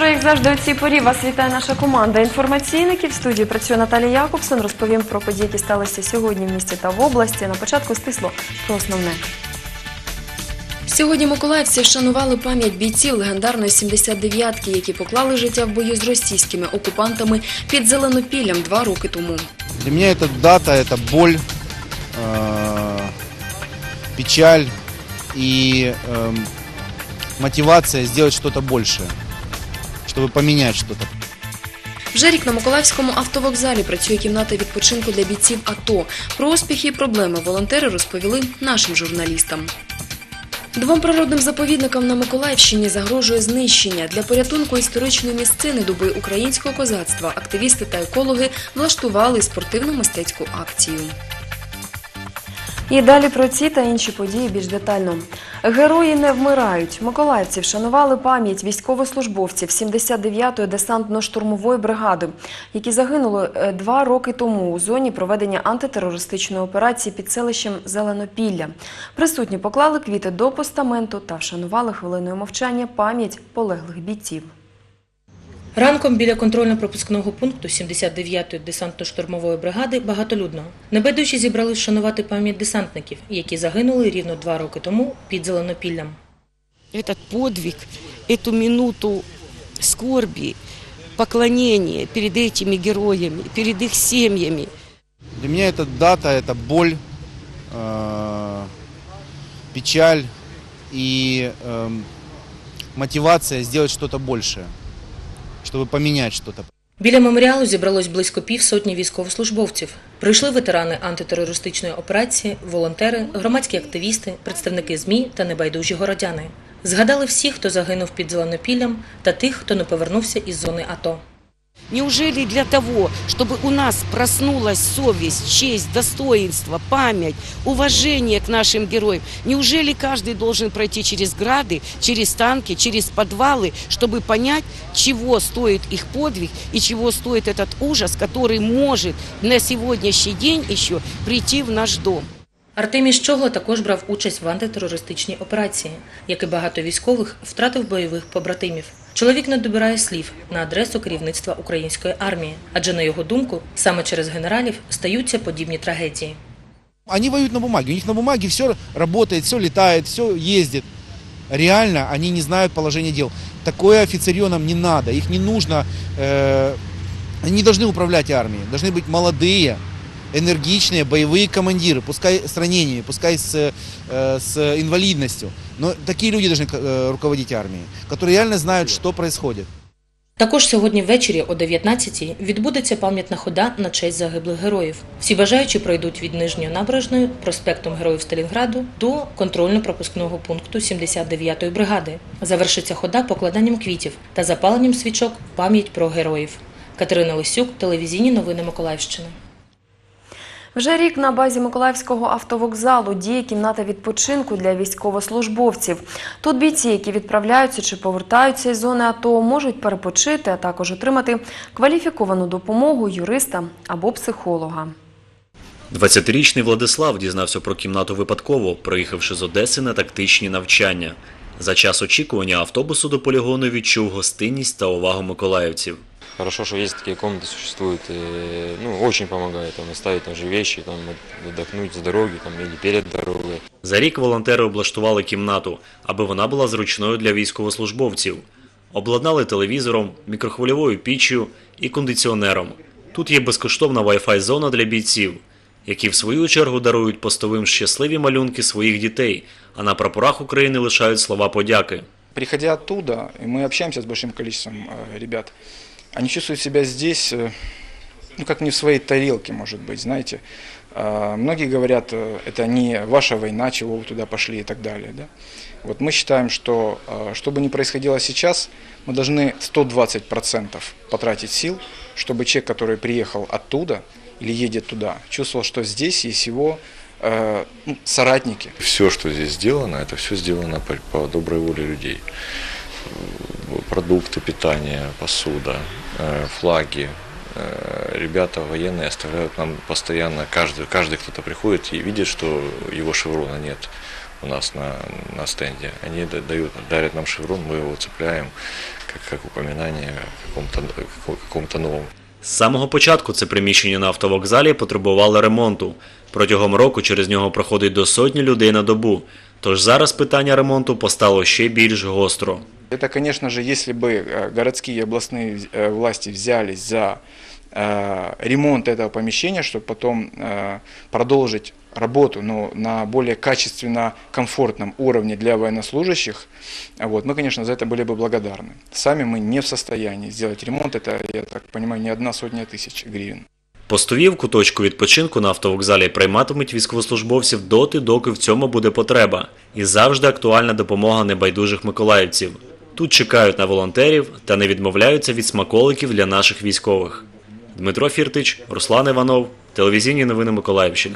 Доброго вечора. Як завжди, у цій порі вас вітає наша команда інформаційників. В студії працює Наталія Якобсон. Розповім про події, які сталися сьогодні в місті та в області. На початку стисло про основне. Сьогодні миколаївці вшанували пам'ять бійців легендарної 79-ки, які поклали життя в бою з російськими окупантами під Зеленопіллям два роки тому. Для меня эта дата, это боль, э, печаль и эм, мотивация сделать что-то большее, чтобы поменять что-то. Вже рік на Миколаївському автовокзалі працює кімната відпочинку для бійців АТО. Про успіхи і проблеми волонтери розповіли нашим журналістам. Двом природним заповідникам на Миколаївщині загрожує знищення. Для порятунку історичної місцини доби українського козацтва активісти та екологи влаштували спортивно-мистецьку акцію. І далі про ці та інші події більш детально. Герої не вмирають. Миколаївці вшанували пам'ять військовослужбовців 79-ї десантно-штурмової бригади, які загинули е, два роки тому у зоні проведення антитерористичної операції під селищем Зеленопілля. Присутні поклали квіти до постаменту та вшанували хвилиною мовчання пам'ять полеглих бійців. Ранком біля контрольно-пропускного пункту 79-ї десантно-штурмової бригади багатолюдно. Небайдужі зібрались вшанувати пам'ять десантників, які загинули рівно два роки тому під Зеленопіллям. этот подвиг, эту минуту скорби, поклонения перед этими героями, перед их семьями. Для меня эта дата, это боль, э, печаль и эм, мотивация сделать что-то большее, чтобы поміняти что-то. Біля меморіалу зібралось близько півсотні військовослужбовців. Прийшли ветерани антитерористичної операції, волонтери, громадські активісти, представники ЗМІ та небайдужі городяни. Згадали всіх, хто загинув під Зеленопіллям, та тих, хто не повернувся із зони АТО. Неужели для того, чтобы у нас проснулась совесть, честь, достоинство, память, уважение к нашим героям, неужели каждый должен пройти через грады, через танки, через подвалы, чтобы понять, чего стоит их подвиг и чего стоит этот ужас, который может на сегодняшний день еще прийти в наш дом? Артемій Щогла також брав участь в антитерористичній операції, як і багато військових втратив бойових побратимів. Чоловік не добирає слів на адресу керівництва української армії, адже на його думку, саме через генералів стаються подібні трагедії. Они воюют на бумаге, у них на бумаге все работает, все летает, все ездит. Реально они не знают положение дел. Такое офицерье нам не надо, их не нужно, э, они не должны управлять армией, должны быть молодые, энергичные, боевые командиры, пускай с ранениями, пускай с, э, с инвалидностью. Но такие люди должны э, руководить армией, которые реально знают, что происходит. Також сьогодні ввечері о 19-й відбудеться пам'ятна хода на честь загиблих героїв. Всі бажаючі пройдуть від нижньої набережної проспектом Героїв Сталінграду до контрольно-пропускного пункту 79-ї бригади. Завершиться хода покладанням квітів та запаленням свічок в пам'ять про героїв. Катерина Лисюк, телевізійні новини Миколаївщини. Вже рік на базі Миколаївського автовокзалу діє кімната відпочинку для військовослужбовців. Тут бійці, які відправляються чи повертаються із зони АТО, можуть перепочити, а також отримати кваліфіковану допомогу юриста або психолога. 20-річний Владислав дізнався про кімнату випадково, приїхавши з Одеси на тактичні навчання. За час очікування автобусу до полігону відчув гостинність та увагу миколаївців. Хорошо, что есть такие комнаты существуют. И, ну, очень помогает там оставить там же вещи, там отдохнуть с дороги там, или перед дорогой. За рік волонтери облаштували кімнату, аби вона була зручною для військовослужбовців. Обладнали телевізором, мікрохвильовою піччю і кондиціонером. Тут є безкоштовна Wi-Fi зона для бійців, які в свою чергу дарують постовим щасливі малюнки своїх дітей, а на прапорах України лишають слова подяки. Приходя оттуда, и мы общаемся с большим количеством э, ребят, Они чувствуют себя здесь, э, ну, как не в своей тарелке, может быть, знаете. А, Многие говорят, э, это не ваша война, чего вы туда пошли и так далее. Да? Вот мы считаем, что э, что бы ни происходило сейчас, мы должны 120% потратить сил, чтобы человек, который приехал оттуда или едет туда, чувствовал, что здесь есть его э, ну, соратники, Все, что здесь сделано, это все сделано по, по доброй воле людей. Э, Продукты питания, посуда, э, флаги. Э, Ребята военные оставляют нам постоянно, каждый, каждый кто-то приходит и видит, что его шеврона нет. у нас на, на стенде. Они да- дают, дарят нам шеврон, мы его цепляем, как, как упоминание о каком-то, о каком-то новом З самого початку це приміщення на автовокзалі потребувало ремонту. Протягом року через нього проходить до сотні людей на добу. Тож зараз питання ремонту постало ще більш гостро. Это, конечно же, если бы э, городские и областные э, власти взялись за э, ремонт этого помещения, чтобы потом э, продолжить работу, но на более качественно комфортном уровне для военнослужащих, а вот, мы, конечно, за это были бы благодарны. Сами мы не в состоянии сделать ремонт, это, я так понимаю, не одна сотня тысяч гривен. Постові в куточку відпочинку на автовокзалі прийматимуть військовослужбовців доти, доки в цьому буде потреба. І завжди актуальна допомога небайдужих миколаївців. Тут чекають на волонтерів та не відмовляються від смаколиків для наших військових. Дмитро Фіртич, Руслан Іванов, телевізійні новини Миколаївщини.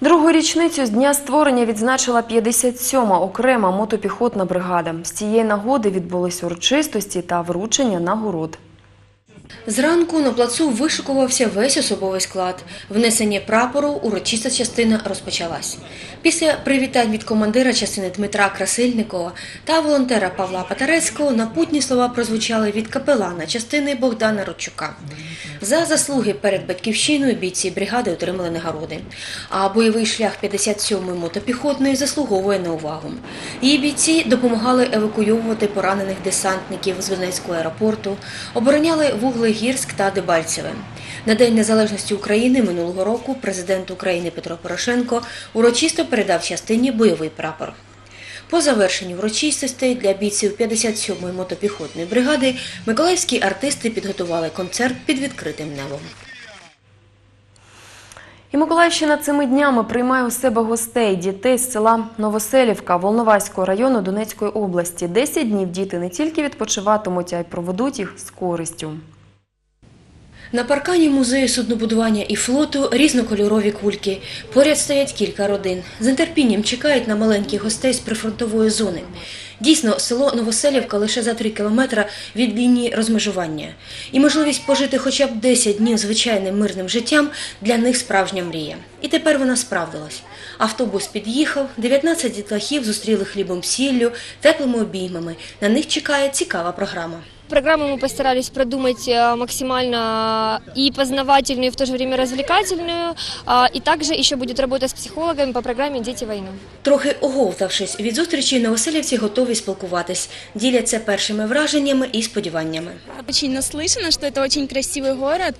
Другу річницю з дня створення відзначила 57-ма окрема мотопіхотна бригада. З цієї нагоди відбулись урочистості та вручення нагород. Зранку на плацу вишикувався весь особовий склад. Внесення прапору урочиста частина розпочалась. Після привітань від командира частини Дмитра Красильникова та волонтера Павла Патарецького напутні слова прозвучали від капелана частини Богдана Родчука. За заслуги перед батьківщиною бійці бригади отримали нагороди. А бойовий шлях 57-ї мотопіхотної заслуговує на увагу. Її бійці допомагали евакуйовувати поранених десантників з Донецького аеропорту, обороняли Вуглегірськ та Дебальцеве. На День Незалежності України минулого року президент України Петро Порошенко урочисто передав частині бойовий прапор. По завершенню урочистостей для бійців 57-ї мотопіхотної бригади миколаївські артисти підготували концерт під відкритим небом. І Миколаївщина цими днями приймає у себе гостей, дітей з села Новоселівка Волноваського району Донецької області. Десять днів діти не тільки відпочиватимуть, а й проведуть їх з користю. На паркані музею суднобудування і флоту різнокольорові кульки. Поряд стоять кілька родин. З нетерпінням чекають на маленьких гостей з прифронтової зони. Дійсно, село Новоселівка лише за три кілометра від лінії розмежування. І можливість пожити хоча б 10 днів звичайним мирним життям для них справжня мрія. І тепер вона справдилась. Автобус під'їхав, 19 дітлахів зустріли хлібом сіллю, теплими обіймами. На них чекає цікава програма. Программу мы постарались продумать э, максимально и познавательную, и в то же время развлекательную. А, И также еще будет работа с психологами по программе «Дети войны». Трохи оговтавшись від зустрічі, новоселівці готові спілкуватись, діляться першими враженнями і сподіваннями. Очень наслышана, что это очень красивый город.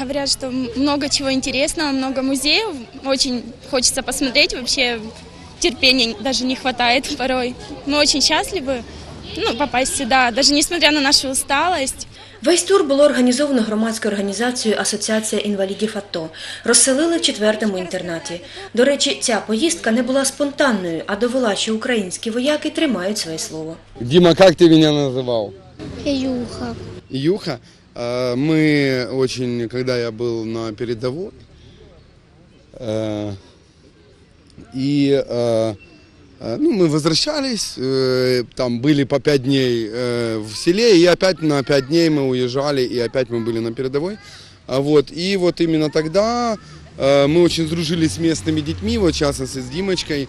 Говорят, что много чего интересного, много музеев. Очень хочется посмотреть. Вообще терпения даже не хватает порой. Мы очень счастливы ну, попасть сюда, даже несмотря на нашу усталость. Весь тур було організовано громадською організацією Асоціація інвалідів АТО. Розселили в четвертому інтернаті. До речі, ця поїздка не була спонтанною, а довела, що українські вояки тримають своє слово. Дима, как ты меня называл? Юха. Юха. Э, Мы очень, когда я был на передовой, э, и э, э, ну, мы возвращались, э, там были по пять дней э, в селе, и опять на пять дней мы уезжали, и опять мы были на передовой. А Вот, и вот именно тогда э, мы очень сдружились с местными детьми, вот в частности с Димочкой,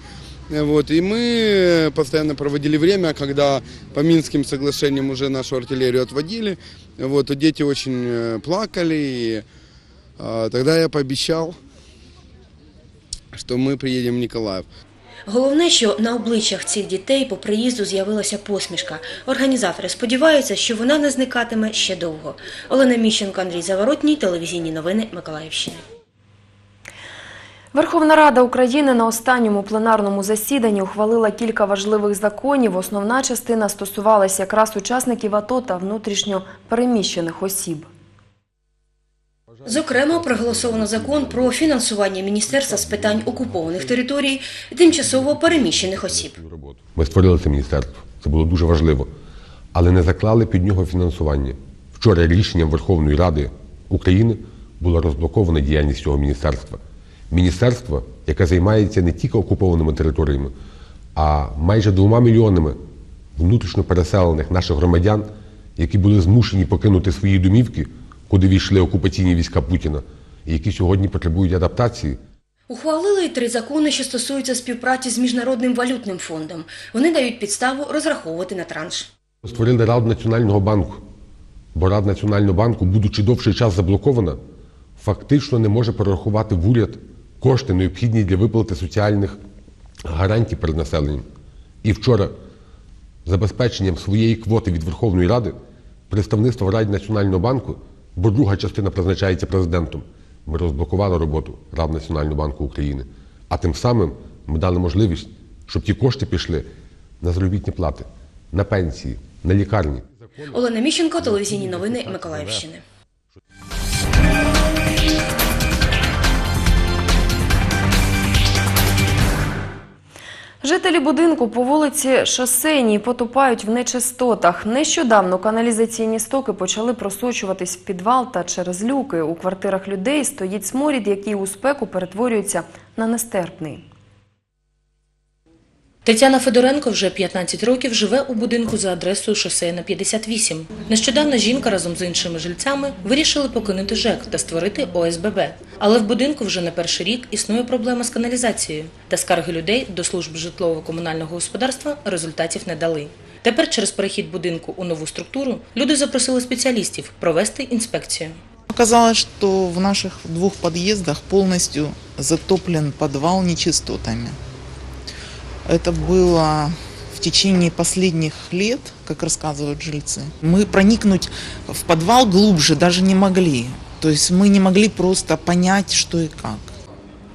Э, Вот, и мы постоянно проводили время, когда по Минским соглашениям уже нашу артиллерию отводили. Вот, дети очень э, плакали. И, тогда я пообещал, что мы приедем в Николаев. Головне, що на обличчях цих дітей по приїзду з'явилася посмішка. Організатори сподіваються, що вона не зникатиме ще довго. Олена Міщенко, Андрій Заворотній, телевізійні новини Миколаївщини. Верховна Рада України на останньому пленарному засіданні ухвалила кілька важливих законів. Основна частина стосувалася якраз учасників АТО та внутрішньо переміщених осіб. Зокрема, проголосовано закон про фінансування Міністерства з питань окупованих територій тимчасово переміщених осіб. Ми створили це міністерство. Це було дуже важливо. Але не заклали під нього фінансування. Вчора рішенням Верховної Ради України була розблокована діяльність цього міністерства. Міністерство, яке займається не тільки окупованими територіями, а майже двома мільйонами внутрішньо переселених наших громадян, які були змушені покинути свої домівки, куди війшли окупаційні війська Путіна, і які сьогодні потребують адаптації. Ухвалили й три закони, що стосуються співпраці з Міжнародним валютним фондом. Вони дають підставу розраховувати на транш. Створили Раду Національного банку. Бо Рада Національного банку, будучи довший час заблокована, фактично не може перерахувати в уряд кошти, необхідні для виплати соціальних гарантій перед населенням. І вчора забезпеченням своєї квоти від Верховної Ради представництво в Раді Національного банку, бо друга частина призначається президентом, ми розблокували роботу Ради Національного банку України. А тим самим ми дали можливість, щоб ті кошти пішли на заробітні плати, на пенсії, на лікарні. Олена Міщенко, телевізійні новини Миколаївщини. Жителі будинку по вулиці Шосейній потопають в нечистотах. Нещодавно каналізаційні стоки почали просочуватись в підвал та через люки. У квартирах людей стоїть сморід, який у спеку перетворюється на нестерпний. Тетяна Федоренко вже 15 років живе у будинку за адресою шосейна 58. Нещодавно жінка разом з іншими жильцями вирішили покинути ЖЕК та створити ОСББ. Але в будинку вже не перший рік існує проблема з каналізацією, та скарги людей до служб житлово-комунального господарства результатів не дали. Тепер через перехід будинку у нову структуру люди запросили спеціалістів провести інспекцію. Оказалось, что в наших двух подъездах полностью затоплен подвал нечистотами. Это было в течение последних лет, как рассказывают жильцы. Мы проникнуть в подвал глубже даже не могли. То есть мы не могли просто понять, что и как.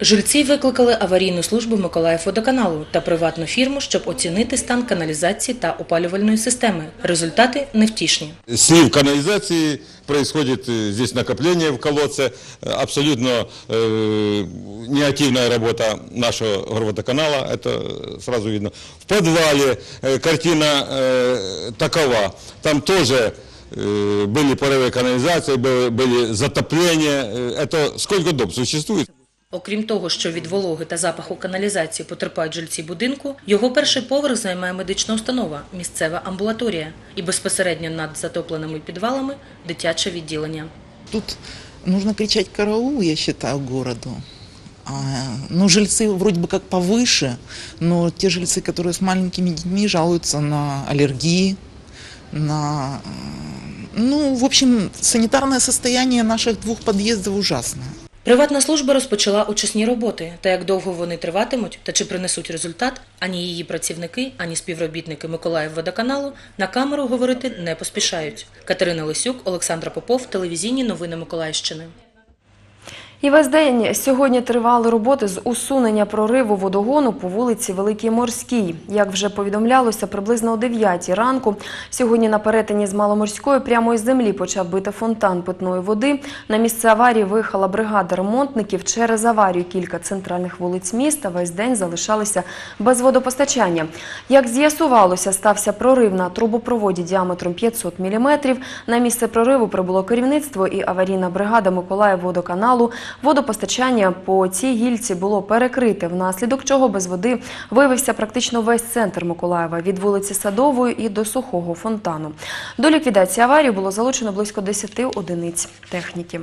Жильці викликали аварійну службу Миколаївводоканалу та приватну фірму, щоб оцінити стан каналізації та опалювальної системи. Результати невтішні. слив канализации, происходит э, здесь накопление в колодце, э, абсолютно э, неактивная работа нашего горводоканала, это э, сразу видно. В подвале э, картина э, такова, там тоже э, были порывы канализации, были, были затопления, Э, это сколько дом существует? Окрім того, що від вологи та запаху каналізації потерпають жильці будинку, його перший поверх займає медична установа, місцева амбулаторія і безпосередньо над затопленими підвалами дитяче відділення. Тут нужно кричать караул, я считаю, городу. А, ну, жильцы вроде бы как повыше, но те жильцы, которые с маленькими детьми, жалуются на аллергии, на... э, Ну, в общем, санитарное состояние наших двух подъездов ужасное. Приватна служба розпочала очисні роботи, та як довго вони триватимуть та чи принесуть результат, ані її працівники, ані співробітники Миколаївводоканалу на камеру говорити не поспішають. Катерина Лисюк, Олександра Попов, телевізійні новини Миколаївщини. І весь день сьогодні тривали роботи з усунення прориву водогону по вулиці Великій Морській. Як вже повідомлялося, приблизно о 9 ранку сьогодні на перетині з Маломорської прямо із землі почав бити фонтан питної води. На місце аварії виїхала бригада ремонтників. Через аварію кілька центральних вулиць міста весь день залишалися без водопостачання. Як з'ясувалося, стався прорив на трубопроводі діаметром 500 мм. На місце прориву прибуло керівництво і аварійна бригада Миколаївводоканалу. Водопостачання по цій гільці було перекрите, внаслідок чого без води виявився практично весь центр Миколаєва від вулиці Садової і до сухого фонтану. До ліквідації аварії було залучено близько 10 одиниць техніки.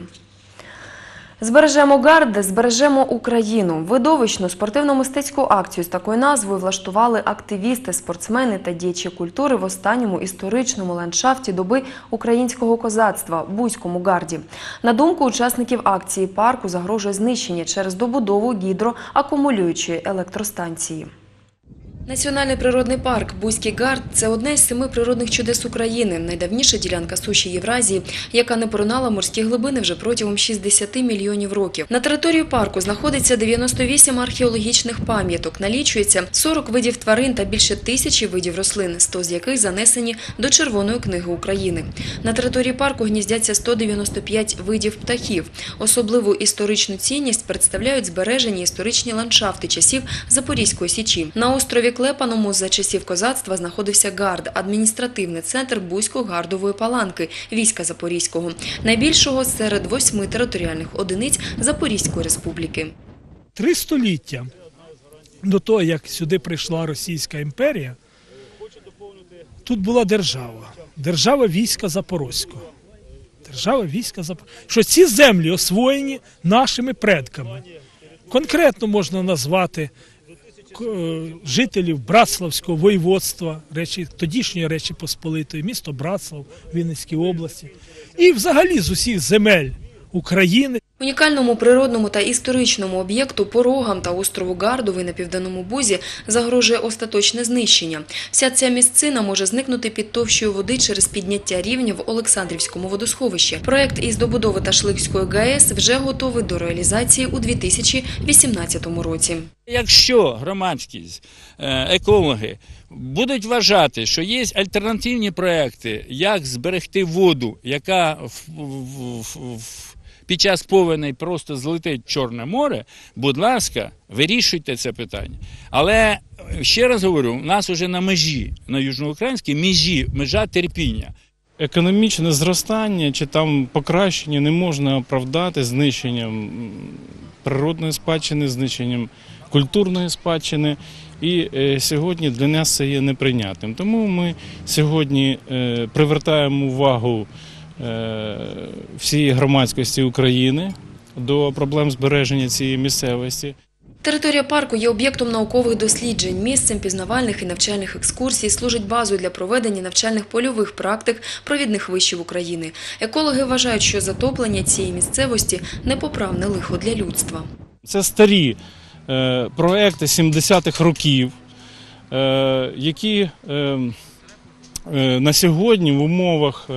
Збережемо гарди, збережемо Україну. Видовищну спортивно-мистецьку акцію з такою назвою влаштували активісти, спортсмени та діячі культури в останньому історичному ландшафті доби українського козацтва Бузькому гарді. На думку учасників акції, парку загрожує знищення через добудову гідроакумулюючої електростанції. Національний природний парк Бузький Гард – це одне з семи природних чудес України, найдавніша ділянка суші Євразії, яка не поринала морські глибини вже протягом 60 мільйонів років. На території парку знаходиться 98 археологічних пам'яток, налічується 40 видів тварин та більше тисячі видів рослин, 100 з яких занесені до Червоної книги України. На території парку гніздяться 195 видів птахів. Особливу історичну цінність представляють збережені історичні ландшафти часів Запорізької січі. На острові Клепаному за часів козацтва знаходився гард, адміністративний центр Бузько-Гардової паланки війська Запорізького, найбільшого серед восьми територіальних одиниць Запорізької республіки. Три століття до того, як сюди прийшла Російська імперія, тут була держава. Держава війська Запорозького. Держава війська Запорозького. Що ці землі освоєні нашими предками. Конкретно можна назвати жителів Братславського воєводства, речі, тодішньої Речі Посполитої, місто Братслав Вінницькій області, і взагалі з усіх земель України. Унікальному природному та історичному об'єкту порогам та острову Гардовий на південному бузі загрожує остаточне знищення. Вся ця місцина може зникнути під товщою води через підняття рівня в Олександрівському водосховищі. Проект із добудови Ташликської ГАЕС вже готовий до реалізації у 2018 році. Якщо громадськість, е, екологи будуть вважати, що є альтернативні проекти, як зберегти воду, яка в, під час повеней просто злетить Чорне море, будь ласка, вирішуйте це питання. Але ще раз говорю, у нас вже на межі, на южноукраїнській межі, межа терпіння. Економічне зростання чи там покращення не можна оправдати знищенням природної спадщини, знищенням культурної спадщини. І е, сьогодні для нас це є неприйнятним. Тому ми сьогодні е, привертаємо увагу всієї громадськості України до проблем збереження цієї місцевості. Територія парку є об'єктом наукових досліджень, місцем пізнавальних і навчальних екскурсій, служить базою для проведення навчальних польових практик провідних вишів України. Екологи вважають, що затоплення цієї місцевості непоправне лихо для людства. Це старі е, проекти 70-х років, е, які е, е, на сьогодні в умовах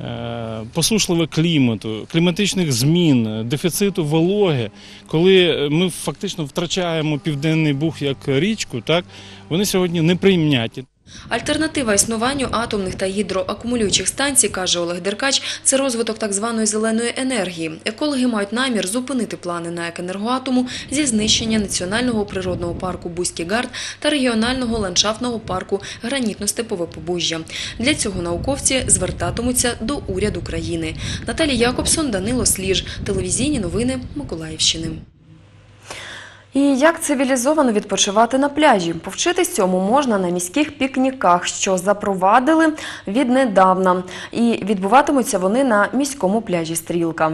е, е, клімату, кліматичних змін, дефіциту вологи, коли ми фактично втрачаємо південний буг як річку, так вони сьогодні неприйняті. Альтернатива існуванню атомних та гідроакумулюючих станцій, каже Олег Деркач, це розвиток так званої зеленої енергії. Екологи мають намір зупинити плани на екенергоатому зі знищення національного природного парку Бузький Гард та регіонального ландшафтного парку Гранітно-Степове Побужжя. Для цього науковці звертатимуться до уряду країни. Наталія Якобсон, Данило Сліж. Телевізійні новини Миколаївщини. І як цивілізовано відпочивати на пляжі? Повчитись цьому можна на міських пікніках, що запровадили віднедавна. І відбуватимуться вони на міському пляжі Стрілка.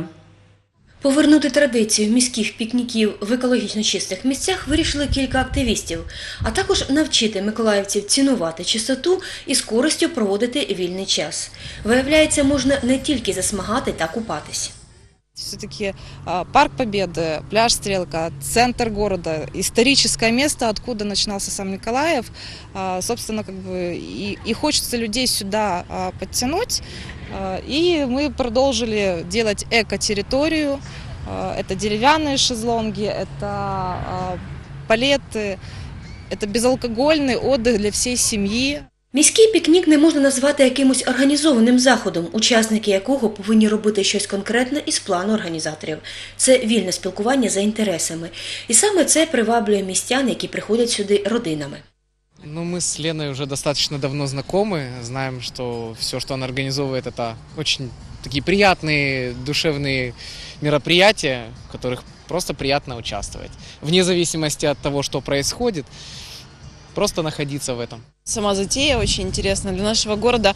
Повернути традицію міських пікніків в екологічно чистих місцях вирішили кілька активістів, а також навчити миколаївців цінувати чистоту і з користю проводити вільний час. Виявляється, можна не тільки засмагати та купатись. Все-таки а, Парк Победы, пляж Стрелка, центр города, историческое место, откуда начинался сам Николаев. А, Собственно, как бы и, и хочется людей сюда а, подтянуть. А, И мы продолжили делать эко-территорию. А, Это деревянные шезлонги, это а, палеты, это безалкогольный отдых для всей семьи. Міський пікнік не можна назвати якимось організованим заходом, учасники якого повинні робити щось конкретне із плану організаторів. Це вільне спілкування за інтересами. І саме це приваблює містян, які приходять сюди родинами. Ну, мы с Леной уже достаточно давно знакомы, знаем, что все, что она организовывает, это очень такие приятные, душевные мероприятия, в которых просто приятно участвовать. Вне зависимости от того, что происходит, просто находиться в этом. Сама затея очень интересна для нашего города.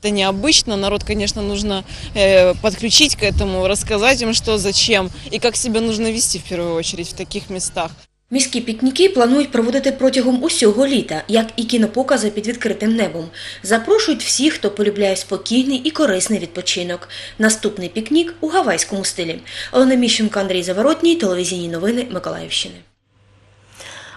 Это необычно. Народ, конечно, нужно э, подключить к этому, рассказать им, что, зачем и как себя нужно вести в первую очередь в таких местах. Міські пікніки планують проводити протягом усього літа, як і кінопокази під відкритим небом. Запрошують всіх, хто полюбляє спокійний і корисний відпочинок. Наступний пікнік у гавайському стилі. Олена Міщенко, Андрій Заворотній, телевізійні новини Миколаївщини.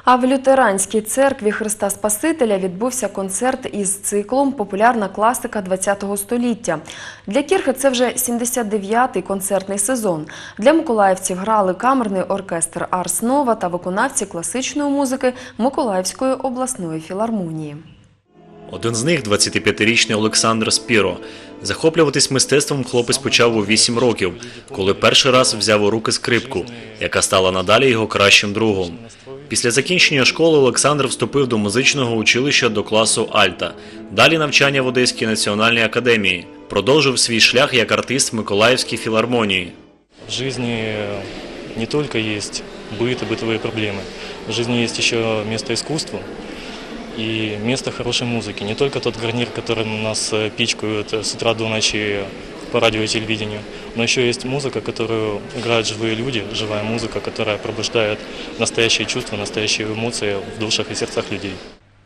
А в лютеранській церкві Христа Спасителя відбувся концерт із циклом Популярна класика ХХ століття. Для Кірхи це вже 79-й концертний сезон. Для миколаївців грали камерний оркестр Арснова та виконавці класичної музики Миколаївської обласної філармонії. Один з них 25-річний Олександр Спіро. Захоплюватись мистецтвом хлопець почав у 8 років, коли перший раз взяв у руки скрипку, яка стала надалі його кращим другом. Після закінчення школи Олександр вступив до музичного училища до класу Альта. Далі навчання в Одеській національній академії. Продовжив свій шлях як артист в Миколаївській філармонії. В жизни не только есть быт и бытовые проблемы. В жизни есть еще место искусству и место хорошей музыки. Не только тот гарнир, которым нас э, пичкают э, с утра до ночи в по радио и телевидению, но еще есть музыка, которую играют живые люди, живая музыка, которая пробуждает настоящие чувства, настоящие эмоции в душах и сердцах людей.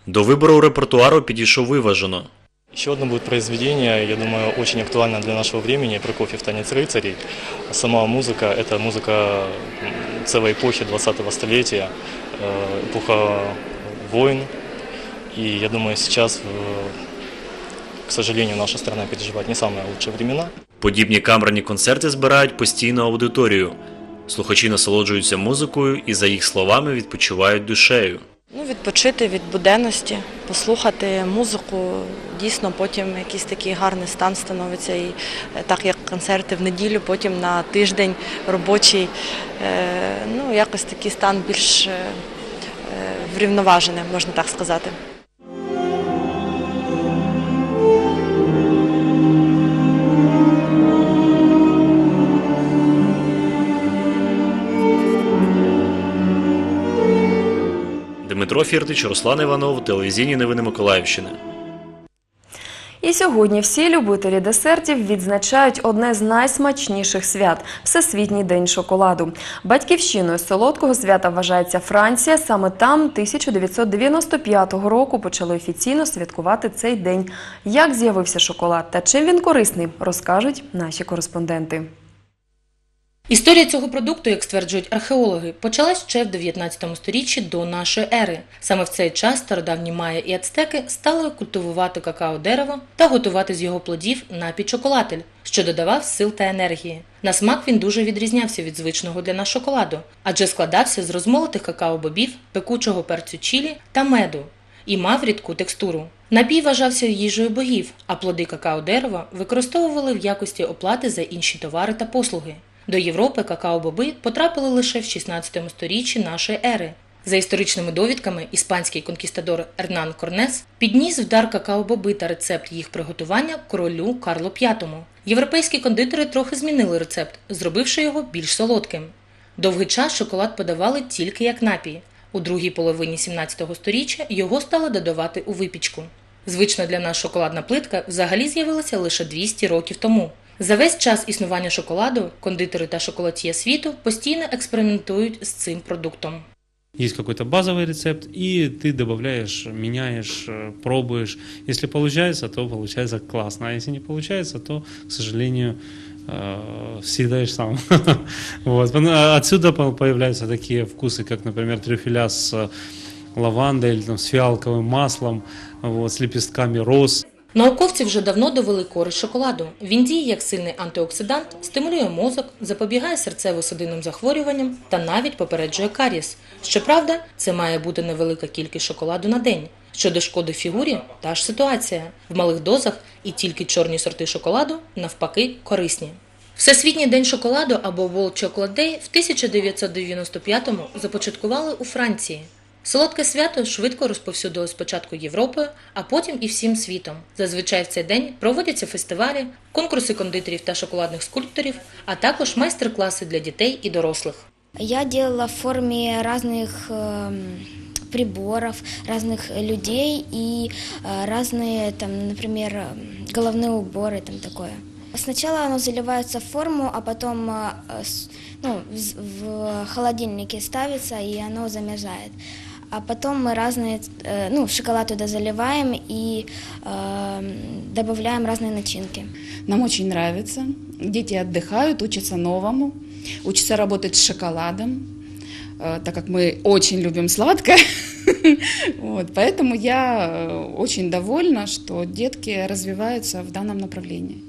До вибору репертуару підійшов виважено. Еще одно будет произведение, я думаю, очень актуально для нашего времени, Прокофьев «Танец рыцарей». Сама музыка – это музыка м, целой эпохи 20-го столетия, э, эпоха войн. И я думаю, сейчас, э, к сожалению, наша страна переживает не самые лучшие времена. Подібні камерні концерти збирають постійну аудиторію. Слухачі насолоджуються музикою і, за їх словами, відпочивають душею. Ну, відпочити від буденності, послухати музику, дійсно потім якийсь такий гарний стан становиться. І е, так як концерти в неділю, потім на тиждень робочий, е, ну якось такий стан більш е, врівноважений, можна так сказати. Дмитро Фіртич, Руслан Іванов, телевізійні новини Миколаївщини. І сьогодні всі любителі десертів відзначають одне з найсмачніших свят Всесвітній день шоколаду. Батьківщиною солодкого свята вважається Франція. Саме там 1995 року почали офіційно святкувати цей день. Як з'явився шоколад та чим він корисний, розкажуть наші кореспонденти. Історія цього продукту, як стверджують археологи, почалась ще в 19 сторіччі до нашої ери. Саме в цей час стародавні майя і ацтеки стали культивувати какао-дерево та готувати з його плодів напій чоколатель, що додавав сил та енергії. На смак він дуже відрізнявся від звичного для нас шоколаду, адже складався з розмолотих какао-бобів, пекучого перцю чілі та меду і мав рідку текстуру. Напій вважався їжею богів, а плоди какао-дерева використовували в якості оплати за інші товари та послуги. До Європи какао-боби потрапили лише в 16 сторіччі нашої ери. За історичними довідками, іспанський конкістадор Ернан Корнес підніс в какао-боби та рецепт їх приготування королю Карлу V. Європейські кондитери трохи змінили рецепт, зробивши його більш солодким. Довгий час шоколад подавали тільки як напій. У другій половині 17 сторіччя його стали додавати у випічку. Звична для нас шоколадна плитка взагалі з'явилася лише 200 років тому. За весь час існування шоколаду кондитери та шоколад'є світу постійно експериментують з цим продуктом. Есть какой-то базовый рецепт, и ты добавляешь, меняешь, э, пробуешь. Если получается, то получается классно, а если не получается, то, к сожалению, э, съедаешь сам. Вот. А Отсюда по- появляются такие вкусы, как, например, трюфеля с э, лавандой или там, с фиалковым маслом, вот, с лепестками роз. Науковці вже давно довели користь шоколаду. Він діє як сильний антиоксидант, стимулює мозок, запобігає серцево-судинним захворюванням та навіть попереджує карієс. Щоправда, це має бути невелика кількість шоколаду на день. Щодо шкоди фігурі, та ж ситуація. В малих дозах і тільки чорні сорти шоколаду навпаки корисні. Всесвітній день шоколаду або World Chocolate Day в 1995-му започаткували у Франції. Солодке свято швидко розповсюдилось спочатку Європою, а потім і всім світом. Зазвичай в цей день проводяться фестивалі, конкурси кондитерів та шоколадних скульпторів, а також майстер-класи для дітей і дорослих. Я делала в форме разных эм, приборов, разных людей и э, разные, там, например, эм, головные уборы, там такое. Сначала оно заливается в форму, а потом э, с- ну, в, в холодильнике ставится и оно замерзает. А потом мы разные, э, ну, шоколад туда заливаем и эм, добавляем разные начинки. Нам очень нравится. Дети отдыхают, учатся новому, учатся работать с шоколадом, э, так как мы очень любим сладкое. Вот, поэтому я э, очень довольна, что детки развиваются в данном направлении.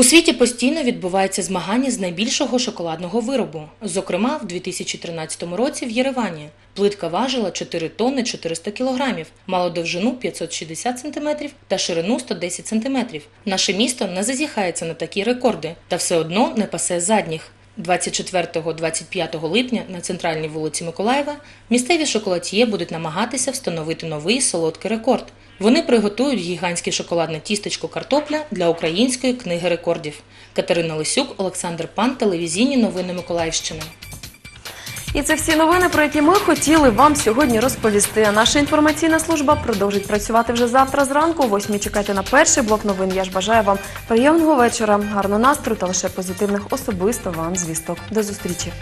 У світі постійно відбуваються змагання з найбільшого шоколадного виробу. Зокрема, в 2013 році в Єревані плитка важила 4 тонни 400 кілограмів, мала довжину 560 см та ширину 110 см. Наше місто не зазіхається на такі рекорди, та все одно не пасе задніх. 24-25 липня на центральній вулиці Миколаєва місцеві шоколад'є будуть намагатися встановити новий солодкий рекорд. Вони приготують гігантське шоколадне тістечко картопля для української книги рекордів. Катерина Лисюк, Олександр Пан, телевізійні новини Миколаївщини. І це всі новини, про які ми хотіли вам сьогодні розповісти. Наша інформаційна служба продовжить працювати вже завтра зранку. О восьмій чекайте на перший блок новин. Я ж бажаю вам приємного вечора, гарного настрою та лише позитивних особисто вам звісток. До зустрічі.